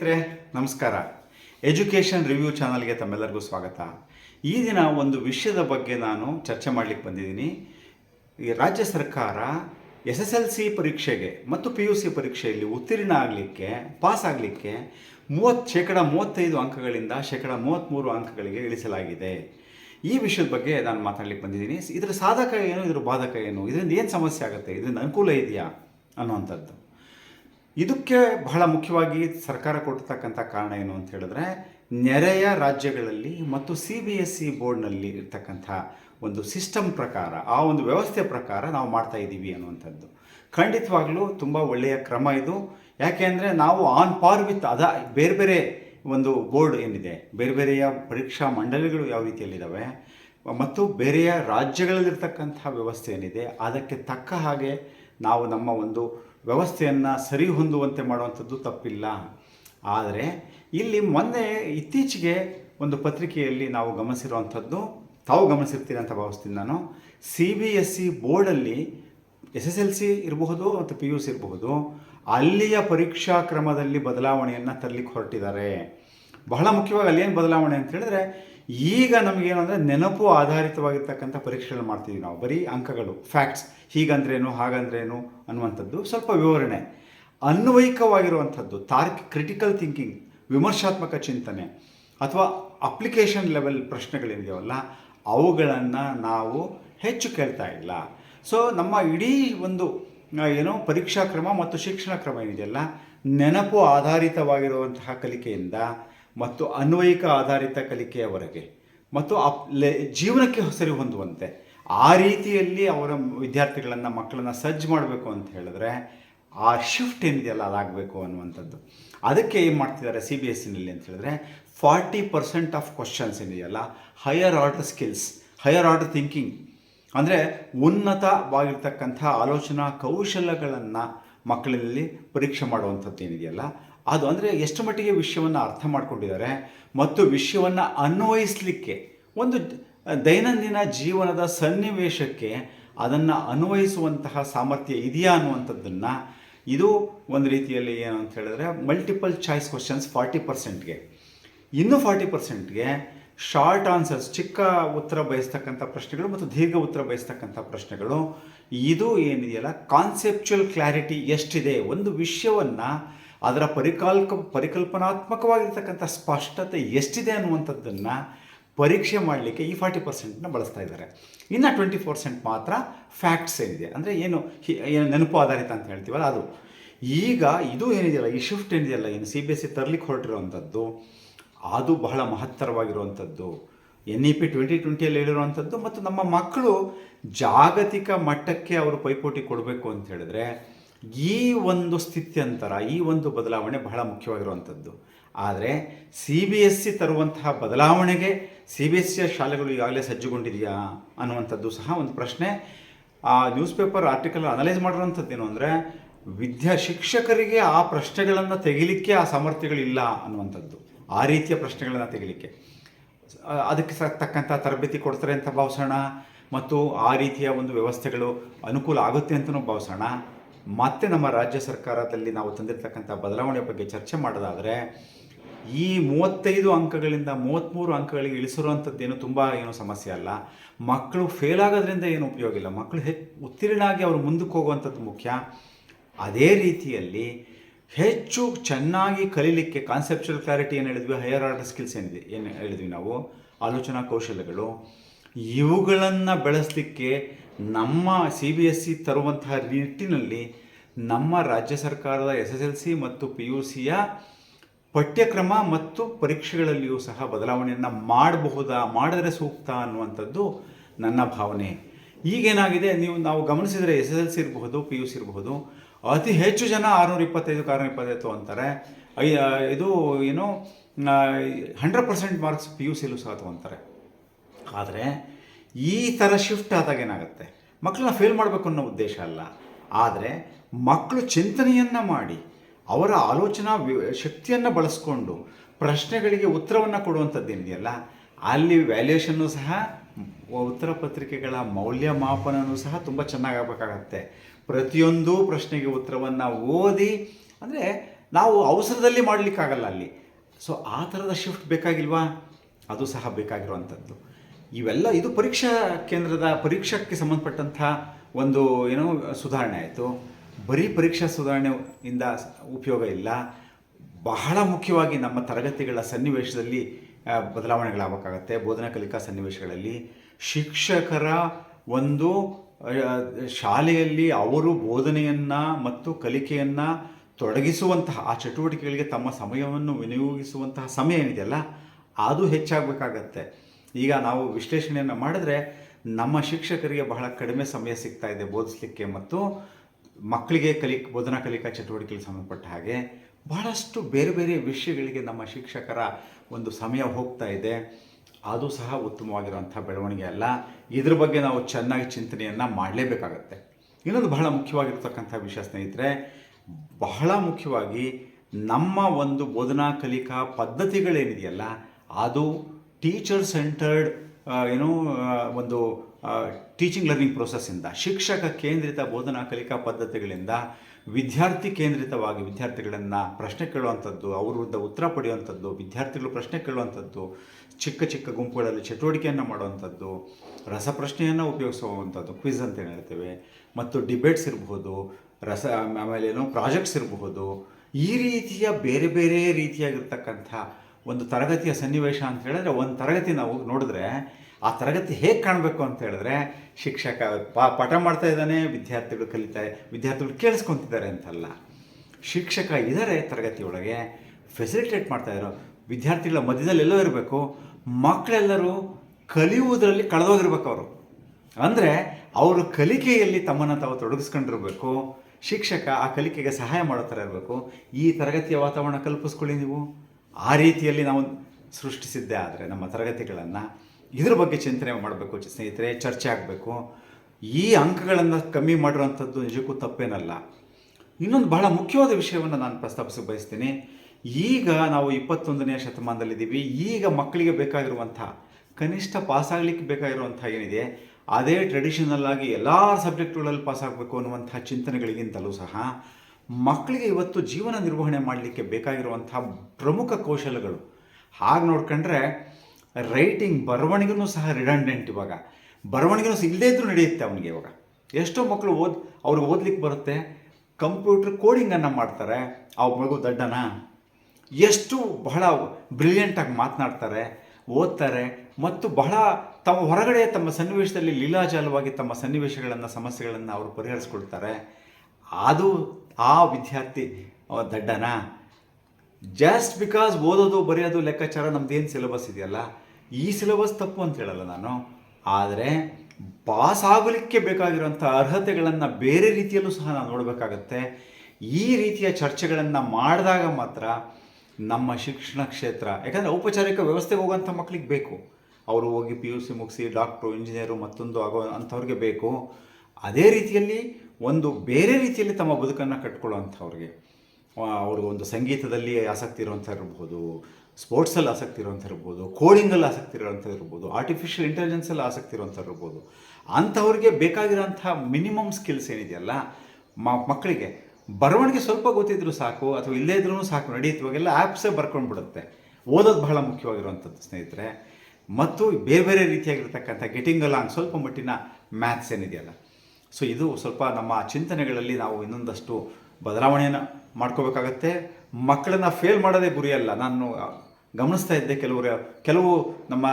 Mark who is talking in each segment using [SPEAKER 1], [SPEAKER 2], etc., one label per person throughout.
[SPEAKER 1] ಸ್ನೇಹಿತರೆ, ನಮಸ್ಕಾರ. Education review ಚಾನಲ್ಗೆ ತಮ್ಮೆಲ್ಲರಿಗೂ ಸ್ವಾಗತ. ಈ ದಿನ ಒಂದು ವಿಷಯದ ಬಗ್ಗೆ ನಾನು ಚರ್ಚೆ ಮಾಡಲಿಕ್ಕೆ ಬಂದಿದ್ದೀನಿ. ರಾಜ್ಯ ಸರ್ಕಾರ ಎಸ್ ಎಸ್ ಎಲ್ ಸಿ ಪರೀಕ್ಷೆಗೆ ಮತ್ತು ಪಿ ಯು ಸಿ ಪರೀಕ್ಷೆಯಲ್ಲಿ ಉತ್ತೀರ್ಣ ಆಗಲಿಕ್ಕೆ, ಪಾಸ್ ಆಗಲಿಕ್ಕೆ ಮೂವತ್ತು, ಶೇಕಡ ಮೂವತ್ತೈದು ಅಂಕಗಳಿಂದ ಶೇಕಡ ಮೂವತ್ತ್ಮೂರು ಅಂಕಗಳಿಗೆ ಇಳಿಸಲಾಗಿದೆ. ಈ ವಿಷಯದ ಬಗ್ಗೆ ನಾನು ಮಾತಾಡ್ಲಿಕ್ಕೆ ಬಂದಿದ್ದೀನಿ. ಇದರ ಸಾಧಕ ಏನು, ಇದರ ಬಾಧಕ ಏನು, ಇದರಿಂದ ಏನು ಸಮಸ್ಯೆ ಆಗುತ್ತೆ, ಇದರಿಂದ ಅನುಕೂಲ ಇದೆಯಾ ಅನ್ನುವಂಥದ್ದು. ಇದಕ್ಕೆ ಬಹಳ ಮುಖ್ಯವಾಗಿ ಸರ್ಕಾರ ಕೊಟ್ಟಿರ್ತಕ್ಕಂಥ ಕಾರಣ ಏನು ಅಂತ ಹೇಳಿದ್ರೆ, ನೆರೆಯ ರಾಜ್ಯಗಳಲ್ಲಿ ಮತ್ತು ಸಿ ಬಿ ಎಸ್ ಸಿ ಬೋರ್ಡ್ನಲ್ಲಿ ಇರ್ತಕ್ಕಂಥ ಒಂದು ಸಿಸ್ಟಮ್ ಪ್ರಕಾರ, ಆ ಒಂದು ವ್ಯವಸ್ಥೆ ಪ್ರಕಾರ ನಾವು ಮಾಡ್ತಾ ಇದ್ದೀವಿ ಅನ್ನುವಂಥದ್ದು. ಖಂಡಿತವಾಗ್ಲೂ ತುಂಬ ಒಳ್ಳೆಯ ಕ್ರಮ ಇದು. ಯಾಕೆ ಅಂದರೆ ನಾವು ಆನ್ ಪಾರ್ ವಿತ್ ಅದ, ಬೇರೆ ಬೇರೆ ಒಂದು ಬೋರ್ಡ್ ಏನಿದೆ, ಬೇರೆ ಬೇರೆಯ ಪರೀಕ್ಷಾ ಮಂಡಳಿಗಳು ಯಾವ ರೀತಿಯಲ್ಲಿದ್ದಾವೆ, ಮತ್ತು ಬೇರೆಯ ರಾಜ್ಯಗಳಲ್ಲಿರ್ತಕ್ಕಂಥ ವ್ಯವಸ್ಥೆ ಏನಿದೆ, ಅದಕ್ಕೆ ತಕ್ಕ ಹಾಗೆ ನಾವು ನಮ್ಮ ಒಂದು ವ್ಯವಸ್ಥೆಯನ್ನು ಸರಿ ಹೊಂದುವಂತೆ ಮಾಡುವಂಥದ್ದು ತಪ್ಪಿಲ್ಲ. ಆದರೆ ಇಲ್ಲಿ ಮೊನ್ನೆ ಇತ್ತೀಚೆಗೆ ಒಂದು ಪತ್ರಿಕೆಯಲ್ಲಿ ನಾವು ಗಮನಿಸಿರುವಂಥದ್ದು, ತಾವು ಗಮನಿಸಿರ್ತೀರಿ ಅಂತ ಭಾವಿಸ್ತೀನಿ ನಾನು ಸಿ ಬಿ ಎಸ್ ಸಿ ಬೋರ್ಡಲ್ಲಿ ಎಸ್ ಎಸ್ ಎಲ್ ಸಿ ಇರಬಹುದು ಮತ್ತು ಪಿ ಯು ಸಿ ಇರಬಹುದು, ಅಲ್ಲಿಯ ಪರೀಕ್ಷಾ ಕ್ರಮದಲ್ಲಿ ಬದಲಾವಣೆಯನ್ನು ತರಲಿಕ್ಕೆ ಹೊರಟಿದ್ದಾರೆ. ಬಹಳ ಮುಖ್ಯವಾಗಿ ಅಲ್ಲಿ ಏನು ಬದಲಾವಣೆ ಅಂತ ಹೇಳಿದ್ರೆ ಈಗ ನಮಗೇನಂದರೆ ನೆನಪು ಆಧಾರಿತವಾಗಿರ್ತಕ್ಕಂಥ ಪರೀಕ್ಷೆಗಳು ಮಾಡ್ತೀವಿ ನಾವು. ಬರೀ ಅಂಕಗಳು ಫ್ಯಾಕ್ಟ್ಸ್ ಹೀಗಂದ್ರೇನು, ಹಾಗಂದ್ರೇನು ಅನ್ನುವಂಥದ್ದು ಸ್ವಲ್ಪ ವಿವರಣೆ. ಅನ್ವಯಿಕವಾಗಿರುವಂಥದ್ದು ತಾರ್ಕ್ ಕ್ರಿಟಿಕಲ್ ಥಿಂಕಿಂಗ್ ವಿಮರ್ಶಾತ್ಮಕ ಚಿಂತನೆ ಅಥವಾ ಅಪ್ಲಿಕೇಶನ್ ಲೆವೆಲ್ ಪ್ರಶ್ನೆಗಳಿದೆಯವಲ್ಲ ಅವುಗಳನ್ನು ನಾವು ಹೆಚ್ಚು ಕೇಳ್ತಾ ಇಲ್ಲ. ಸೊ ನಮ್ಮ ಇಡೀ ಒಂದು ಏನು ಪರೀಕ್ಷಾ ಕ್ರಮ ಮತ್ತು ಶಿಕ್ಷಣ ಕ್ರಮ ಏನಿದೆಯಲ್ಲ ನೆನಪು ಆಧಾರಿತವಾಗಿರುವಂತಹ ಕಲಿಕೆಯಿಂದ ಮತ್ತು ಅನ್ವಯಿಕ ಆಧಾರಿತ ಕಲಿಕೆಯವರೆಗೆ ಮತ್ತು ಅಪ್ ಜೀವನಕ್ಕೆ ಸರಿ ಹೊಂದುವಂತೆ ಆ ರೀತಿಯಲ್ಲಿ ಅವರ ವಿದ್ಯಾರ್ಥಿಗಳನ್ನು ಮಕ್ಕಳನ್ನು ಸಜ್ಜು ಮಾಡಬೇಕು ಅಂತ ಹೇಳಿದ್ರೆ ಆ ಶಿಫ್ಟ್ ಏನಿದೆಯಲ್ಲ ಅದಾಗಬೇಕು ಅನ್ನುವಂಥದ್ದು. ಅದಕ್ಕೆ ಏನು ಮಾಡ್ತಿದ್ದಾರೆ ಸಿ ಬಿ ಎಸ್ ಸಿನಲ್ಲಿ ಅಂತ ಹೇಳಿದ್ರೆ ಫಾರ್ಟಿ ಪರ್ಸೆಂಟ್ ಆಫ್ ಕ್ವಶನ್ಸ್ ಏನಿದೆಯಲ್ಲ higher order skills higher order thinking ಅಂದರೆ ಉನ್ನತವಾಗಿರ್ತಕ್ಕಂಥ ಆಲೋಚನಾ ಕೌಶಲ್ಯಗಳನ್ನು ಮಕ್ಕಳಲ್ಲಿ ಪರೀಕ್ಷೆ ಮಾಡುವಂಥದ್ದು ಏನಿದೆಯಲ್ಲ ಅದು ಅಂದರೆ ಎಷ್ಟು ಮಟ್ಟಿಗೆ ವಿಷಯವನ್ನು ಅರ್ಥ ಮಾಡಿಕೊಂಡಿದ್ದಾರೆ ಮತ್ತು ವಿಷಯವನ್ನು ಅನ್ವಯಿಸಲಿಕ್ಕೆ ಒಂದು ದೈನಂದಿನ ಜೀವನದ ಸನ್ನಿವೇಶಕ್ಕೆ ಅದನ್ನು ಅನ್ವಯಿಸುವಂತಹ ಸಾಮರ್ಥ್ಯ ಇದೆಯಾ ಅನ್ನುವಂಥದ್ದನ್ನು ಇದು ಒಂದು ರೀತಿಯಲ್ಲಿ ಏನು ಅಂತ ಹೇಳಿದ್ರೆ ಮಲ್ಟಿಪಲ್ ಚಾಯ್ಸ್ ಕ್ವಶನ್ಸ್ ಫಾರ್ಟಿ ಪರ್ಸೆಂಟ್ಗೆ ಇನ್ನು ಫಾರ್ಟಿ ಪರ್ಸೆಂಟ್ಗೆ ಶಾರ್ಟ್ ಆನ್ಸರ್ಸ್ ಚಿಕ್ಕ ಉತ್ತರ ಬಯಸ್ತಕ್ಕಂಥ ಪ್ರಶ್ನೆಗಳು ಮತ್ತು ದೀರ್ಘ ಉತ್ತರ ಬಯಸ್ತಕ್ಕಂಥ ಪ್ರಶ್ನೆಗಳು. ಇದು ಏನಿದೆಯಲ್ಲ ಕಾನ್ಸೆಪ್ಚುಯಲ್ ಕ್ಲಾರಿಟಿ ಎಷ್ಟಿದೆ? ಒಂದು ವಿಷಯವನ್ನು ಅದರ ಪರಿಕಲ್ಕ, ಪರಿಕಲ್ಪನಾತ್ಮಕವಾಗಿರ್ತಕ್ಕಂಥ ಸ್ಪಷ್ಟತೆ ಎಷ್ಟಿದೆ ಅನ್ನುವಂಥದ್ದನ್ನು ಪರೀಕ್ಷೆ ಮಾಡಲಿಕ್ಕೆ ಈ ಫಾರ್ಟಿ ಪರ್ಸೆಂಟ್ನ ಬಳಸ್ತಾ ಇದ್ದಾರೆ. ಇನ್ನು ಟ್ವೆಂಟಿ ಪರ್ಸೆಂಟ್ ಮಾತ್ರ ಫ್ಯಾಕ್ಟ್ಸ್ ಏನಿದೆ? ಅಂದರೆ ಏನು ಏನು ನೆನಪು ಆಧಾರಿತ ಅಂತ ಹೇಳ್ತೀವಲ್ಲ ಅದು. ಈಗ ಇದು ಏನಿದೆಯಲ್ಲ, ಈ ಶಿಫ್ಟ್ ಏನಿದೆಯಲ್ಲ, ಏನು ಸಿ ಬಿ ಎಸ್ ಸಿ ತರಲಿಕ್ಕೆ ಹೊರಟಿರುವಂಥದ್ದು, ಅದು ಬಹಳ ಮಹತ್ತರವಾಗಿರುವಂಥದ್ದು, ಎನ್ ಇ ಪಿ ಟ್ವೆಂಟಿ ಟ್ವೆಂಟಿಯಲ್ಲಿ ಹೇಳಿರುವಂಥದ್ದು, ಮತ್ತು ನಮ್ಮ ಮಕ್ಕಳು ಜಾಗತಿಕ ಮಟ್ಟಕ್ಕೆ ಅವರು ಪೈಪೋಟಿ ಕೊಡಬೇಕು ಅಂತ ಹೇಳಿದ್ರೆ ಈ ಒಂದು ಸ್ಥಿತ್ಯಂತರ ಈ ಒಂದು ಬದಲಾವಣೆ ಬಹಳ ಮುಖ್ಯವಾಗಿರುವಂಥದ್ದು. ಆದರೆ ಸಿ ಬಿ ಎಸ್ ಸಿ ತರುವಂತಹ ಬದಲಾವಣೆಗೆ ಸಿ ಬಿ ಎಸ್ ಸಿಯ ಶಾಲೆಗಳು ಈಗಾಗಲೇ ಸಜ್ಜುಗೊಂಡಿದೆಯಾ ಅನ್ನುವಂಥದ್ದು ಸಹ ಒಂದು ಪ್ರಶ್ನೆ. ಆ ನ್ಯೂಸ್ ಪೇಪರ್ ಆರ್ಟಿಕಲ್ ಅನಲೈಸ್ ಮಾಡಿರುವಂಥದ್ದು ಏನು ಅಂದರೆ, ವಿದ್ಯಾ ಶಿಕ್ಷಕರಿಗೆ ಆ ಪ್ರಶ್ನೆಗಳನ್ನು ತೆಗಿಲಿಕ್ಕೆ ಆ ಸಾಮರ್ಥ್ಯಗಳಿಲ್ಲ ಅನ್ನುವಂಥದ್ದು. ಆ ರೀತಿಯ ಪ್ರಶ್ನೆಗಳನ್ನು ತೆಗಿಲಿಕ್ಕೆ. ಅದಕ್ಕೆ ತಕ್ಕಂಥ ತರಬೇತಿ ಕೊಡ್ತಾರೆ ಅಂತ ಭಾವಿಸೋಣ. ಮತ್ತು ಆ ರೀತಿಯ ಒಂದು ವ್ಯವಸ್ಥೆಗಳು ಅನುಕೂಲ ಆಗುತ್ತೆ ಅಂತಲೂ ಭಾವಿಸೋಣ. ಮತ್ತೆ ನಮ್ಮ ರಾಜ್ಯ ಸರ್ಕಾರದಲ್ಲಿ ನಾವು ತಂದಿರತಕ್ಕಂಥ ಬದಲಾವಣೆ ಬಗ್ಗೆ ಚರ್ಚೆ ಮಾಡೋದಾದರೆ, ಈ ಮೂವತ್ತೈದು ಅಂಕಗಳಿಂದ ಮೂವತ್ತ್ಮೂರು ಅಂಕಗಳಿಗೆ ಇಳಿಸಿರುವಂಥದ್ದೇನು ತುಂಬ ಏನು ಸಮಸ್ಯೆ ಅಲ್ಲ. ಮಕ್ಕಳು ಫೇಲ್ ಆಗೋದ್ರಿಂದ ಏನು ಉಪಯೋಗ ಇಲ್ಲ. ಮಕ್ಕಳು ಹೆಚ್ಚು ಉತ್ತೀರ್ಣಾಗಿ ಅವರು ಮುಂದಕ್ಕೆ ಹೋಗುವಂಥದ್ದು ಮುಖ್ಯ. ಅದೇ ರೀತಿಯಲ್ಲಿ ಹೆಚ್ಚು ಚೆನ್ನಾಗಿ ಕಲೀಲಿಕ್ಕೆ ಕಾನ್ಸೆಪ್ಚುಯಲ್ ಕ್ಲಾರಿಟಿ ಏನು ಹೇಳಿದ್ವಿ ಹೈಯರ್ ಆರ್ಡರ್ ಸ್ಕಿಲ್ಸ್ ಏನಿದೆ ಏನು ಹೇಳಿದ್ವಿ ನಾವು? ಆಲೋಚನಾ ಕೌಶಲ್ಯಗಳು. ಇವುಗಳನ್ನು ಬೆಳೆಸಲಿಕ್ಕೆ ನಮ್ಮ ಸಿ ಬಿ ಎಸ್ ಸಿ ತರುವಂತಹ ನಿಟ್ಟಿನಲ್ಲಿ ನಮ್ಮ ರಾಜ್ಯ ಸರ್ಕಾರದ ಎಸ್ ಎಸ್ ಎಲ್ ಸಿ ಮತ್ತು ಪಿ ಯು ಸಿಯ ಪಠ್ಯಕ್ರಮ ಮತ್ತು ಪರೀಕ್ಷೆಗಳಲ್ಲಿಯೂ ಸಹ ಬದಲಾವಣೆಯನ್ನು ಮಾಡಬಹುದಾ, ಮಾಡಿದರೆ ಸೂಕ್ತ ಅನ್ನುವಂಥದ್ದು ನನ್ನ ಭಾವನೆ. ಈಗೇನಾಗಿದೆ, ನೀವು ನಾವು ಗಮನಿಸಿದರೆ ಎಸ್ ಎಸ್ ಎಲ್ ಸಿ ಇರಬಹುದು ಪಿ ಯು ಸಿ ಇರಬಹುದು. ಅತಿ ಹೆಚ್ಚು ಜನ ಆರುನೂರ ಇಪ್ಪತ್ತೈದು ಆರುನೂರ ಇಪ್ಪತ್ತೈದು ಅಂತಾರೆ ಇದು ಏನು hundred percent marks P U ಸಿಲೂ ಸಹ ತೊಗೊತಾರೆ. ಆದರೆ ಈ ಥರ ಶಿಫ್ಟ್ ಆದಾಗ ಏನಾಗುತ್ತೆ? ಮಕ್ಕಳನ್ನ ಫೇಲ್ ಮಾಡಬೇಕು ಅನ್ನೋ ಉದ್ದೇಶ ಅಲ್ಲ. ಆದರೆ ಮಕ್ಕಳು ಚಿಂತನೆಯನ್ನು ಮಾಡಿ, ಅವರ ಆಲೋಚನಾ ಶಕ್ತಿಯನ್ನು ಬಳಸ್ಕೊಂಡು ಪ್ರಶ್ನೆಗಳಿಗೆ ಉತ್ತರವನ್ನು ಕೊಡುವಂಥದ್ದು ಏನಿದೆಯಲ್ಲ ಅಲ್ಲಿ? ವ್ಯಾಲ್ಯೂಯೇಷನ್ನು ಸಹ ಉತ್ತರ ಪತ್ರಿಕೆಗಳ ಮೌಲ್ಯಮಾಪನನೂ ಸಹ ತುಂಬ ಚೆನ್ನಾಗಾಗಬೇಕಾಗತ್ತೆ ಪ್ರತಿಯೊಂದು ಪ್ರಶ್ನೆಗೆ ಉತ್ತರವನ್ನು ಓದಿ, ಅಂದರೆ ನಾವು ಅವಸರದಲ್ಲಿ ಮಾಡಲಿಕ್ಕಾಗಲ್ಲ ಅಲ್ಲಿ. ಸೊ ಆ ಥರದ ಶಿಫ್ಟ್ ಬೇಕಾಗಿಲ್ವಾ? ಅದು ಸಹ ಬೇಕಾಗಿರುವಂಥದ್ದು. ಇವೆಲ್ಲ ಇದು ಪರೀಕ್ಷಾ ಕೇಂದ್ರದ ಪರೀಕ್ಷಕ್ಕೆ ಸಂಬಂಧಪಟ್ಟಂಥ ಒಂದು ಏನೋ ಸುಧಾರಣೆ ಆಯಿತು. ಬರೀ ಪರೀಕ್ಷಾ ಸುಧಾರಣೆಯಿಂದ ಉಪಯೋಗ ಇಲ್ಲ. ಬಹಳ ಮುಖ್ಯವಾಗಿ ನಮ್ಮ ತರಗತಿಗಳ ಸನ್ನಿವೇಶದಲ್ಲಿ ಬದಲಾವಣೆಗಳಾಗಬೇಕಾಗತ್ತೆ, ಬೋಧನಾ ಕಲಿಕಾ ಸನ್ನಿವೇಶಗಳಲ್ಲಿ. ಶಿಕ್ಷಕರ ಒಂದು ಶಾಲೆಯಲ್ಲಿ ಅವರು ಬೋಧನೆಯನ್ನು ಮತ್ತು ಕಲಿಕೆಯನ್ನು ತೊಡಗಿಸುವಂತಹ, ಆ ಚಟುವಟಿಕೆಗಳಿಗೆ ತಮ್ಮ ಸಮಯವನ್ನು ವಿನಿಯೋಗಿಸುವಂತಹ ಸಮಯ ಏನಿದೆಯಲ್ಲ, ಅದು ಹೆಚ್ಚಾಗಬೇಕಾಗತ್ತೆ. ಈಗ ನಾವು ವಿಶ್ಲೇಷಣೆಯನ್ನು ಮಾಡಿದ್ರೆ ನಮ್ಮ ಶಿಕ್ಷಕರಿಗೆ ಬಹಳ ಕಡಿಮೆ ಸಮಯ ಸಿಗ್ತಾ ಇದೆ ಬೋಧಿಸಲಿಕ್ಕೆ ಮತ್ತು ಮಕ್ಕಳಿಗೆ ಕಲಿ, ಬೋಧನಾ ಕಲಿಕಾ ಚಟುವಟಿಕೆಗೆ ಸಂಬಂಧಪಟ್ಟ ಹಾಗೆ ಬಹಳಷ್ಟು ಬೇರೆ ಬೇರೆ ವಿಷಯಗಳಿಗೆ ನಮ್ಮ ಶಿಕ್ಷಕರ ಒಂದು ಸಮಯ ಹೋಗ್ತಾ ಇದೆ. ಅದು ಸಹ ಉತ್ತಮವಾಗಿರುವಂಥ ಬೆಳವಣಿಗೆ ಅಲ್ಲ. ಇದ್ರ ಬಗ್ಗೆ ನಾವು ಚೆನ್ನಾಗಿ ಚಿಂತನೆಯನ್ನು ಮಾಡಲೇಬೇಕಾಗತ್ತೆ. ಇನ್ನೊಂದು ಬಹಳ ಮುಖ್ಯವಾಗಿರ್ತಕ್ಕಂಥ ವಿಷಯ ಸ್ನೇಹಿತರೆ, ಬಹಳ ಮುಖ್ಯವಾಗಿ ನಮ್ಮ ಒಂದು ಬೋಧನಾ ಕಲಿಕಾ ಪದ್ಧತಿಗಳೇನಿದೆಯಲ್ಲ, ಅದು ಟೀಚರ್ ಸೆಂಟರ್ಡ್ ಏನೋ ಒಂದು ಟೀಚಿಂಗ್ ಲರ್ನಿಂಗ್ ಪ್ರೊಸೆಸ್ಸಿಂದ ಶಿಕ್ಷಕ ಕೇಂದ್ರಿತ ಬೋಧನಾ ಕಲಿಕಾ ಪದ್ಧತಿಗಳಿಂದ ವಿದ್ಯಾರ್ಥಿ ಕೇಂದ್ರಿತವಾಗಿ ವಿದ್ಯಾರ್ಥಿಗಳನ್ನು ಪ್ರಶ್ನೆ ಕೇಳುವಂಥದ್ದು ಅವರಿಂದ ಉತ್ತರ ಪಡೆಯುವಂಥದ್ದು, ವಿದ್ಯಾರ್ಥಿಗಳು ಪ್ರಶ್ನೆ ಕೇಳುವಂಥದ್ದು, ಚಿಕ್ಕ ಚಿಕ್ಕ ಗುಂಪುಗಳಲ್ಲಿ ಚಟುವಟಿಕೆಯನ್ನು ಮಾಡುವಂಥದ್ದು, ರಸಪ್ರಶ್ನೆಯನ್ನು ಉಪಯೋಗಿಸುವಂಥದ್ದು ಕ್ವಿಜ್ ಅಂತ ಹೇಳ್ತೇವೆ, ಮತ್ತು ಡಿಬೇಟ್ಸ್ ಇರಬಹುದು, ರಸ, ಆಮೇಲೆ ಏನೋ ಪ್ರಾಜೆಕ್ಟ್ಸ್ ಇರಬಹುದು, ಈ ರೀತಿಯ ಬೇರೆ ಬೇರೆ ರೀತಿಯಾಗಿರ್ತಕ್ಕಂಥ ಒಂದು ತರಗತಿಯ ಸನ್ನಿವೇಶ ಅಂತ ಹೇಳಿದ್ರೆ, ಒಂದು ತರಗತಿ ನಾವು ನೋಡಿದ್ರೆ, ಆ ತರಗತಿ ಹೇಗೆ ಕಾಣಬೇಕು ಅಂತ ಹೇಳಿದ್ರೆ, ಶಿಕ್ಷಕ ಪಾ, ಪಾಠ ಮಾಡ್ತಾ ಇದ್ದಾನೆ, ವಿದ್ಯಾರ್ಥಿಗಳು ಕಲಿತಾ, ವಿದ್ಯಾರ್ಥಿಗಳು ಕೇಳಿಸ್ಕೊತಿದ್ದಾರೆ ಅಂತಲ್ಲ. ಶಿಕ್ಷಕ ಇದ್ದಾರೆ ತರಗತಿಯೊಳಗೆ ಫೆಸಿಲಿಟೇಟ್ ಮಾಡ್ತಾ ಇರೋ, ವಿದ್ಯಾರ್ಥಿಗಳ ಮಧ್ಯದಲ್ಲಿ ಎಲ್ಲೋ ಇರಬೇಕು ಮಕ್ಕಳೆಲ್ಲರೂ ಕಲಿಯುವುದರಲ್ಲಿ ಕಳೆದೋಗಿರ್ಬೇಕು ಅವರು. ಅಂದರೆ, ಅವರು ಕಲಿಕೆಯಲ್ಲಿ ತಮ್ಮನ್ನು ತಾವು ತೊಡಗಿಸ್ಕೊಂಡಿರಬೇಕು, ಶಿಕ್ಷಕ ಆ ಕಲಿಕೆಗೆ ಸಹಾಯ ಮಾಡೋ ಥರ ಇರಬೇಕು, ಈ ತರಗತಿಯ ವಾತಾವರಣ ಕಲ್ಪಿಸ್ಕೊಳ್ಳಿ ನೀವು. ಆ ರೀತಿಯಲ್ಲಿ ನಾವು ಸೃಷ್ಟಿಸಿದ್ದೇ ಆದರೆ ನಮ್ಮ ತರಗತಿಗಳನ್ನು ಇದ್ರ ಬಗ್ಗೆ ಚಿಂತನೆ ಮಾಡಬೇಕು ಸ್ನೇಹಿತರೆ, ಚರ್ಚೆ ಆಗಬೇಕು. ಈ ಅಂಕಗಳನ್ನು ಕಮ್ಮಿ ಮಾಡಿರೋವಂಥದ್ದು ನಿಜಕ್ಕೂ ತಪ್ಪೇನಲ್ಲ. ಇನ್ನೊಂದು ಬಹಳ ಮುಖ್ಯವಾದ ವಿಷಯವನ್ನು ನಾನು ಪ್ರಸ್ತಾಪಿಸಿ ಬಯಸ್ತೀನಿ. ಈಗ ನಾವು ಇಪ್ಪತ್ತೊಂದನೆಯ ಶತಮಾನದಲ್ಲಿದ್ದೀವಿ. ಈಗ ಮಕ್ಕಳಿಗೆ ಬೇಕಾಗಿರುವಂಥ, ಕನಿಷ್ಠ ಪಾಸಾಗಲಿಕ್ಕೆ ಬೇಕಾಗಿರುವಂಥ ಏನಿದೆ, ಅದೇ ಟ್ರೆಡಿಷನಲ್ ಆಗಿ ಎಲ್ಲ ಸಬ್ಜೆಕ್ಟ್ಗಳಲ್ಲಿ ಪಾಸ್ ಆಗಬೇಕು ಅನ್ನುವಂಥ ಚಿಂತನೆಗಳಿಗಿಂತಲೂ ಸಹ ಮಕ್ಕಳಿಗೆ ಇವತ್ತು ಜೀವನ ನಿರ್ವಹಣೆ ಮಾಡಲಿಕ್ಕೆ ಬೇಕಾಗಿರುವಂಥ ಪ್ರಮುಖ ಕೌಶಲ್ಯಗಳು ಹಾಗೆ ನೋಡ್ಕೊಂಡ್ರೆ ರೈಟಿಂಗ್ ಬರವಣಿಗೆನೂ ಸಹ ರಿಡಂಡೆಂಟ್ ಇವಾಗ. ಬರವಣಿಗೆನೂ ಇಲ್ಲದೇ ಇದ್ರೂ ನಡೆಯುತ್ತೆ ಅವನಿಗೆ ಇವಾಗ. ಎಷ್ಟೋ ಮಕ್ಕಳು ಓದ್, ಅವ್ರಿಗೆ ಓದ್ಲಿಕ್ಕೆ ಬರುತ್ತೆ, ಕಂಪ್ಯೂಟರ್ ಕೋಡಿಂಗನ್ನು ಮಾಡ್ತಾರೆ, ಆ ಮಗು ದಡ್ಡನ. ಎಷ್ಟು ಬಹಳ ಬ್ರಿಲಿಯಂಟಾಗಿ ಮಾತನಾಡ್ತಾರೆ, ಓದ್ತಾರೆ, ಮತ್ತು ಬಹಳ ತಮ್ಮ ಹೊರಗಡೆ ತಮ್ಮ ಸನ್ನಿವೇಶದಲ್ಲಿ ಲೀಲಾಜಾಲವಾಗಿ ತಮ್ಮ ಸನ್ನಿವೇಶಗಳನ್ನು, ಸಮಸ್ಯೆಗಳನ್ನು ಅವರು ಪರಿಹರಿಸ್ಕೊಳ್ತಾರೆ. ಅದು ಆ ವಿದ್ಯಾರ್ಥಿ ದಡ್ಡನ ಜಸ್ಟ್ ಬಿಕಾಸ್ ಓದೋದು, ಬರೆಯೋದು, ಲೆಕ್ಕಾಚಾರ ನಮ್ದೇನು ಸಿಲೆಬಸ್ ಇದೆಯಲ್ಲ, ಈ ಸಿಲೆಬಸ್ ತಪ್ಪು ಅಂತ ಹೇಳಲ್ಲ ನಾನು. ಆದರೆ ಪಾಸ್ ಆಗಲಿಕ್ಕೆ ಬೇಕಾಗಿರುವಂಥ ಅರ್ಹತೆಗಳನ್ನು ಬೇರೆ ರೀತಿಯಲ್ಲೂ ಸಹ ನಾವು ನೋಡಬೇಕಾಗತ್ತೆ. ಈ ರೀತಿಯ ಚರ್ಚೆಗಳನ್ನು ಮಾಡಿದಾಗ ಮಾತ್ರ ನಮ್ಮ ಶಿಕ್ಷಣ ಕ್ಷೇತ್ರ, ಯಾಕಂದರೆ ಔಪಚಾರಿಕ ವ್ಯವಸ್ಥೆಗೆ ಹೋಗೋಂಥ ಮಕ್ಕಳಿಗೆ ಬೇಕು. ಅವರು ಹೋಗಿ ಪಿ ಯು ಸಿ ಮುಗಿಸಿ ಡಾಕ್ಟ್ರು ಇಂಜಿನಿಯರು ಮತ್ತೊಂದು ಆಗೋ ಅಂಥವ್ರಿಗೆ ಬೇಕು. ಅದೇ ರೀತಿಯಲ್ಲಿ ಒಂದು ಬೇರೆ ರೀತಿಯಲ್ಲಿ ತಮ್ಮ ಬದುಕನ್ನು ಕಟ್ಕೊಳ್ಳುವಂಥವ್ರಿಗೆ ಅವ್ರಿಗೊಂದು ಸಂಗೀತದಲ್ಲಿ ಆಸಕ್ತಿ ಇರುವಂಥ ಇರ್ಬೋದು, ಸ್ಪೋರ್ಟ್ಸಲ್ಲಿ ಆಸಕ್ತಿ ಇರುವಂಥ ಇರ್ಬೋದು, ಕೋಡಿಂಗಲ್ಲಿ ಆಸಕ್ತಿ ಇರುವಂಥ ಇರ್ಬೋದು ಆರ್ಟಿಫಿಷಿಯಲ್ ಇಂಟೆಲಿಜೆನ್ಸಲ್ಲಿ ಆಸಕ್ತಿ ಇರುವಂಥ ಇರ್ಬೋದು, ಅಂಥವ್ರಿಗೆ ಬೇಕಾಗಿರೋಂಥ ಮಿನಿಮಮ್ ಸ್ಕಿಲ್ಸ್ ಏನಿದೆಯಲ್ಲ ಮಕ್ಕಳಿಗೆ ಬರವಣಿಗೆ ಸ್ವಲ್ಪ ಗೊತ್ತಿದ್ರು ಸಾಕು, ಅಥವಾ ಇಲ್ಲದೇ ಇದ್ರೂ ಸಾಕು ನಡೆಯುತ್ತೆ ಆ್ಯಪ್ಸೇ ಬರ್ಕೊಂಡು ಬಿಡುತ್ತೆ ಓದೋದು ಬಹಳ ಮುಖ್ಯವಾಗಿರುವಂಥದ್ದು ಸ್ನೇಹಿತರೆ. ಮತ್ತು ಬೇರೆ ಬೇರೆ ರೀತಿಯಾಗಿರ್ತಕ್ಕಂಥ ಗೆಟಿಂಗ್ ಅಲಾಂಗ್ ಸ್ವಲ್ಪ ಮಟ್ಟಿನ ಮ್ಯಾಥ್ಸ್ ಏನಿದೆಯಲ್ಲ ಸೊ ಇದು ಸ್ವಲ್ಪ ನಮ್ಮ ಚಿಂತನೆಗಳಲ್ಲಿ ನಾವು ಇನ್ನೊಂದಷ್ಟು ಬದಲಾವಣೆಯನ್ನು ಮಾಡ್ಕೋಬೇಕಾಗತ್ತೆ. ಮಕ್ಕಳನ್ನ ಫೇಲ್ ಮಾಡೋದೇ ಗುರಿಯಲ್ಲ. ನಾನು ಗಮನಿಸ್ತಾ ಇದ್ದೆ ಕೆಲವರು, ಕೆಲವು ನಮ್ಮ,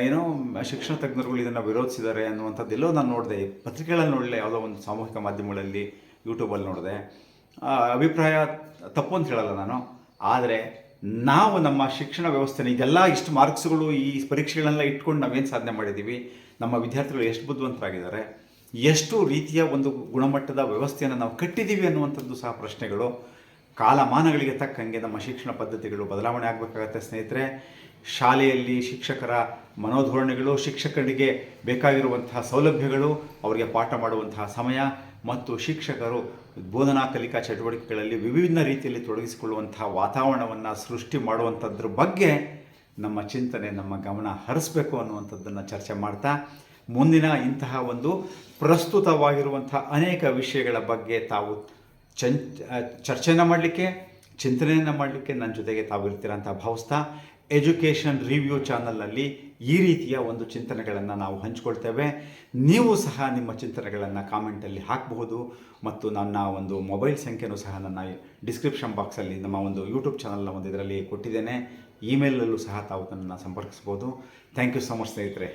[SPEAKER 1] ಏನು, ಶಿಕ್ಷಣ ತಜ್ಞರುಗಳು ಇದನ್ನು ವಿರೋಧಿಸಿದ್ದಾರೆ ಅನ್ನುವಂಥದ್ದು ಎಲ್ಲೋ ನಾನು ನೋಡಿದೆ. ಪತ್ರಿಕೆಗಳಲ್ಲಿ ನೋಡಲೆ, ಯಾವುದೋ ಒಂದು ಸಾಮೂಹಿಕ ಮಾಧ್ಯಮಗಳಲ್ಲಿ, ಯೂಟ್ಯೂಬಲ್ಲಿ ನೋಡಿದೆ. ಅಭಿಪ್ರಾಯ ತಪ್ಪು ಅಂತ ಹೇಳಲ್ಲ ನಾನು. ಆದರೆ ನಾವು ನಮ್ಮ ಶಿಕ್ಷಣ ವ್ಯವಸ್ಥೆನ ಇದೆಲ್ಲ ಇಷ್ಟು ಮಾರ್ಕ್ಸ್ಗಳು ಈ ಪರೀಕ್ಷೆಗಳನ್ನೆಲ್ಲ ಇಟ್ಕೊಂಡು ನಾವೇನು ಸಾಧನೆ ಮಾಡಿದ್ದೀವಿ? ನಮ್ಮ ವಿದ್ಯಾರ್ಥಿಗಳು ಎಷ್ಟು ಬುದ್ಧಿವಂತರಾಗಿದ್ದಾರೆ? ಎಷ್ಟು ರೀತಿಯ ಒಂದು ಗುಣಮಟ್ಟದ ವ್ಯವಸ್ಥೆಯನ್ನು ನಾವು ಕಟ್ಟಿದ್ದೀವಿ ಅನ್ನುವಂಥದ್ದು ಸಹ ಪ್ರಶ್ನೆಗಳು. ಕಾಲಮಾನಗಳಿಗೆ ತಕ್ಕಂಗೆ ನಮ್ಮ ಶಿಕ್ಷಣ ಪದ್ಧತಿಗಳು ಬದಲಾವಣೆ ಆಗಬೇಕಾಗತ್ತೆ ಸ್ನೇಹಿತರೆ. ಶಾಲೆಯಲ್ಲಿ ಶಿಕ್ಷಕರ ಮನೋಧೋರಣೆಗಳು ಶಿಕ್ಷಕರಿಗೆ ಬೇಕಾಗಿರುವಂತಹ ಸೌಲಭ್ಯಗಳು, ಅವರಿಗೆ ಪಾಠ ಮಾಡುವಂತಹ ಸಮಯ ಮತ್ತು ಶಿಕ್ಷಕರು ಬೋಧನಾ ಕಲಿಕಾ ಚಟುವಟಿಕೆಗಳಲ್ಲಿ ವಿಭಿನ್ನ ರೀತಿಯಲ್ಲಿ ತೊಡಗಿಸಿಕೊಳ್ಳುವಂತಹ ವಾತಾವರಣವನ್ನು ಸೃಷ್ಟಿ ಮಾಡುವಂಥದ್ರ ಬಗ್ಗೆ ನಮ್ಮ ಚಿಂತನೆ, ನಮ್ಮ ಗಮನ ಹರಿಸಬೇಕು ಅನ್ನುವಂಥದ್ದನ್ನು ಚರ್ಚೆ ಮಾಡ್ತಾ ಮುಂದಿನ ಇಂತಹ ಒಂದು ಪ್ರಸ್ತುತವಾಗಿರುವಂಥ ಅನೇಕ ವಿಷಯಗಳ ಬಗ್ಗೆ ತಾವು ಚಂ ಚರ್ಚೆನ ಮಾಡಲಿಕ್ಕೆ, ಚಿಂತನೆಯನ್ನು ಮಾಡಲಿಕ್ಕೆ ನನ್ನ ಜೊತೆಗೆ ತಾವು ಅಂತ ಭಾವಿಸ್ತಾ ಎಜುಕೇಷನ್ ರಿವ್ಯೂ ಚಾನಲ್ನಲ್ಲಿ ಈ ರೀತಿಯ ಒಂದು ಚಿಂತನೆಗಳನ್ನು ನಾವು ಹಂಚಿಕೊಳ್ತೇವೆ. ನೀವು ಸಹ ನಿಮ್ಮ ಚಿಂತನೆಗಳನ್ನು ಕಾಮೆಂಟಲ್ಲಿ ಹಾಕಬಹುದು ಮತ್ತು ನನ್ನ ಒಂದು ಮೊಬೈಲ್ ಸಂಖ್ಯೆನೂ ಸಹ ನನ್ನ ಡಿಸ್ಕ್ರಿಪ್ಷನ್ ಬಾಕ್ಸಲ್ಲಿ ನಮ್ಮ ಒಂದು ಯೂಟ್ಯೂಬ್ ಚಾನಲ್ನ ಒಂದು ಇದರಲ್ಲಿ ಕೊಟ್ಟಿದ್ದೇನೆ. ಇಮೇಲಲ್ಲೂ ಸಹ ತಾವು ನನ್ನನ್ನು ಸಂಪರ್ಕಿಸ್ಬೋದು. ಥ್ಯಾಂಕ್ ಯು ಸೊ ಮಚ್ ಸ್ನೇಹಿತರೆ.